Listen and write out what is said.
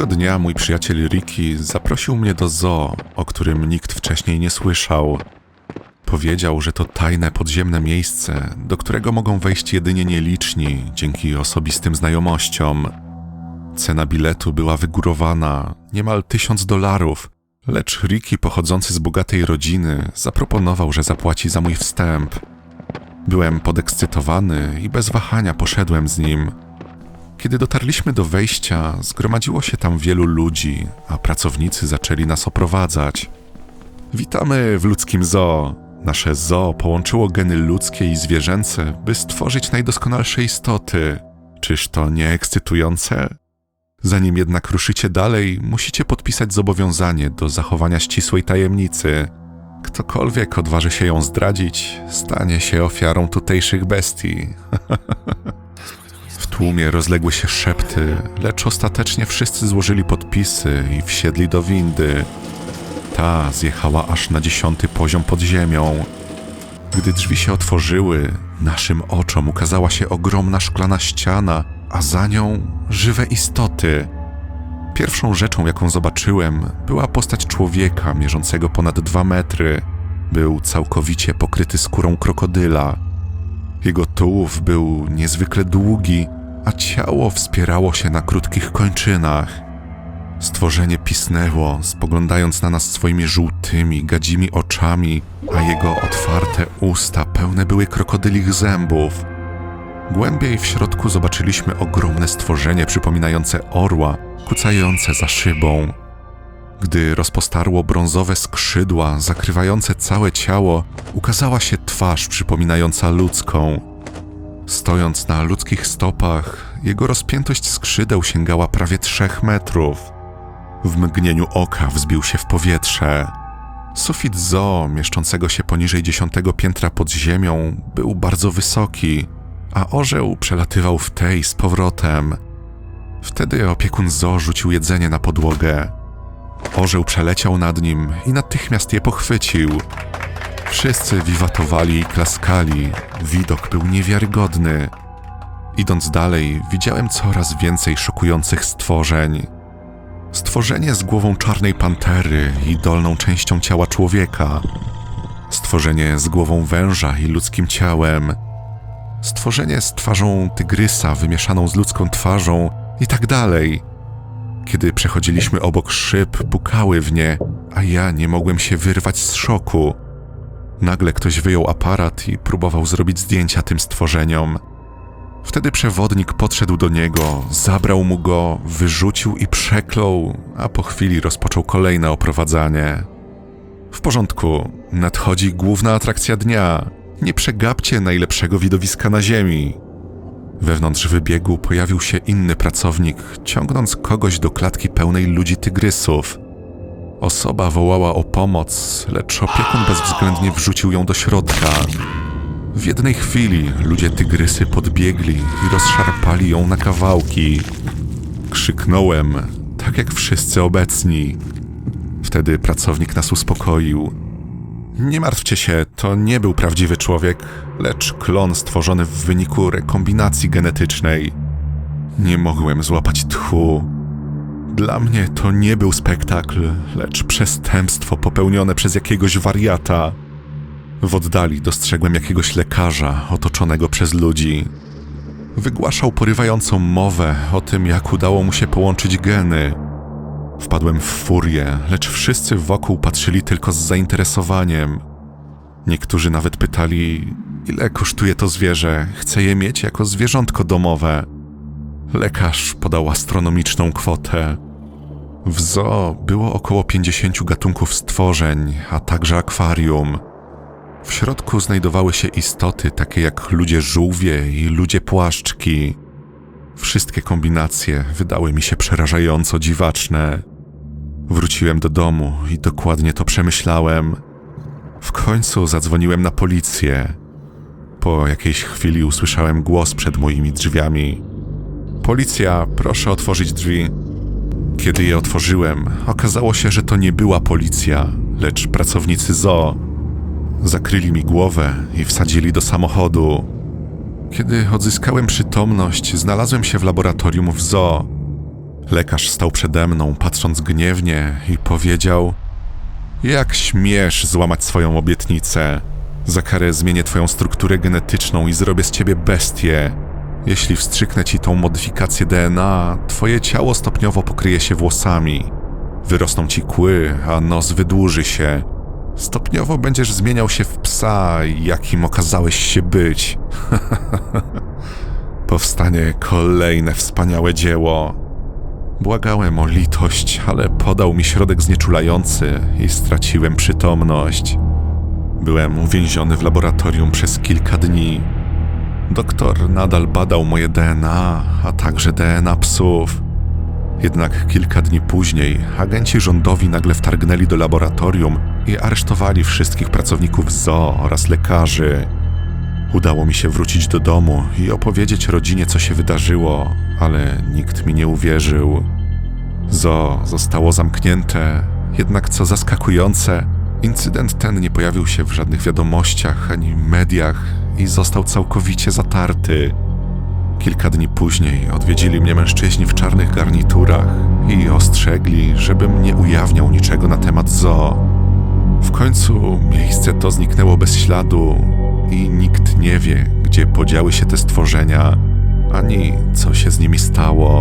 Pewnego dnia mój przyjaciel Ricky zaprosił mnie do zoo, o którym nikt wcześniej nie słyszał. Powiedział, że to tajne podziemne miejsce, do którego mogą wejść jedynie nieliczni dzięki osobistym znajomościom. Cena biletu była wygórowana, niemal tysiąc dolarów, lecz Ricky, pochodzący z bogatej rodziny, zaproponował, że zapłaci za mój wstęp. Byłem podekscytowany i bez wahania poszedłem z nim. Kiedy dotarliśmy do wejścia, zgromadziło się tam wielu ludzi, a pracownicy zaczęli nas oprowadzać. Witamy w ludzkim zoo. Nasze zoo połączyło geny ludzkie i zwierzęce, by stworzyć najdoskonalsze istoty. Czyż to nie ekscytujące? Zanim jednak ruszycie dalej, musicie podpisać zobowiązanie do zachowania ścisłej tajemnicy. Ktokolwiek odważy się ją zdradzić, stanie się ofiarą tutejszych bestii. Tłumie rozległy się szepty, lecz ostatecznie wszyscy złożyli podpisy i wsiedli do windy. Ta zjechała aż na dziesiąty poziom pod ziemią. Gdy drzwi się otworzyły, naszym oczom ukazała się ogromna szklana ściana, a za nią żywe istoty. Pierwszą rzeczą, jaką zobaczyłem, była postać człowieka mierzącego ponad dwa metry. Był całkowicie pokryty skórą krokodyla. Jego tułów był niezwykle długi, a ciało wspierało się na krótkich kończynach. Stworzenie pisnęło, spoglądając na nas swoimi żółtymi, gadzimi oczami, a jego otwarte usta pełne były krokodylich zębów. Głębiej w środku zobaczyliśmy ogromne stworzenie przypominające orła, kucające za szybą. Gdy rozpostarło brązowe skrzydła zakrywające całe ciało, ukazała się twarz przypominająca ludzką. Stojąc na ludzkich stopach, jego rozpiętość skrzydeł sięgała prawie trzech metrów. W mgnieniu oka wzbił się w powietrze. Sufit zoo, mieszczącego się poniżej dziesiątego piętra pod ziemią, był bardzo wysoki, a orzeł przelatywał w tej z powrotem. Wtedy opiekun zoo rzucił jedzenie na podłogę. Orzeł przeleciał nad nim i natychmiast je pochwycił. Wszyscy wiwatowali i klaskali. Widok był niewiarygodny. Idąc dalej, widziałem coraz więcej szokujących stworzeń. Stworzenie z głową czarnej pantery i dolną częścią ciała człowieka. Stworzenie z głową węża i ludzkim ciałem. Stworzenie z twarzą tygrysa wymieszaną z ludzką twarzą i tak dalej. Kiedy przechodziliśmy obok szyb, pukały w nie, a ja nie mogłem się wyrwać z szoku. Nagle ktoś wyjął aparat i próbował zrobić zdjęcia tym stworzeniom. Wtedy przewodnik podszedł do niego, zabrał mu go, wyrzucił i przeklął, a po chwili rozpoczął kolejne oprowadzanie. W porządku, nadchodzi główna atrakcja dnia. Nie przegapcie najlepszego widowiska na Ziemi. Wewnątrz wybiegu pojawił się inny pracownik, ciągnąc kogoś do klatki pełnej ludzi tygrysów. Osoba wołała o pomoc, lecz opiekun bezwzględnie wrzucił ją do środka. W jednej chwili ludzie tygrysy podbiegli i rozszarpali ją na kawałki. Krzyknąłem, tak jak wszyscy obecni. Wtedy pracownik nas uspokoił. Nie martwcie się, to nie był prawdziwy człowiek, lecz klon stworzony w wyniku rekombinacji genetycznej. Nie mogłem złapać tchu. Dla mnie to nie był spektakl, lecz przestępstwo popełnione przez jakiegoś wariata. W oddali dostrzegłem jakiegoś lekarza otoczonego przez ludzi. Wygłaszał porywającą mowę o tym, jak udało mu się połączyć geny. Wpadłem w furię, lecz wszyscy wokół patrzyli tylko z zainteresowaniem. Niektórzy nawet pytali, ile kosztuje to zwierzę, chcę je mieć jako zwierzątko domowe. Lekarz podał astronomiczną kwotę. W zoo było około 50 gatunków stworzeń, a także akwarium. W środku znajdowały się istoty takie jak ludzie żółwie i ludzie płaszczki. Wszystkie kombinacje wydały mi się przerażająco dziwaczne. Wróciłem do domu i dokładnie to przemyślałem. W końcu zadzwoniłem na policję. Po jakiejś chwili usłyszałem głos przed moimi drzwiami. Policja, proszę otworzyć drzwi. Kiedy je otworzyłem, okazało się, że to nie była policja, lecz pracownicy zoo. Zakryli mi głowę i wsadzili do samochodu. Kiedy odzyskałem przytomność, znalazłem się w laboratorium w zoo. Lekarz stał przede mną, patrząc gniewnie, i powiedział: Jak śmiesz złamać swoją obietnicę? Za karę zmienię twoją strukturę genetyczną i zrobię z ciebie bestię. Jeśli wstrzyknę ci tą modyfikację DNA, twoje ciało stopniowo pokryje się włosami. Wyrosną ci kły, a nos wydłuży się. Stopniowo będziesz zmieniał się w psa, jakim okazałeś się być. Powstanie kolejne wspaniałe dzieło. Błagałem o litość, ale podał mi środek znieczulający i straciłem przytomność. Byłem uwięziony w laboratorium przez kilka dni. Doktor nadal badał moje DNA, a także DNA psów. Jednak kilka dni później agenci rządowi nagle wtargnęli do laboratorium i aresztowali wszystkich pracowników zoo oraz lekarzy. Udało mi się wrócić do domu i opowiedzieć rodzinie, co się wydarzyło, ale nikt mi nie uwierzył. Zoo zostało zamknięte, jednak co zaskakujące, incydent ten nie pojawił się w żadnych wiadomościach ani mediach i został całkowicie zatarty. Kilka dni później odwiedzili mnie mężczyźni w czarnych garniturach i ostrzegli, żebym nie ujawniał niczego na temat zoo. W końcu miejsce to zniknęło bez śladu i nikt nie wie, gdzie podziały się te stworzenia, ani co się z nimi stało.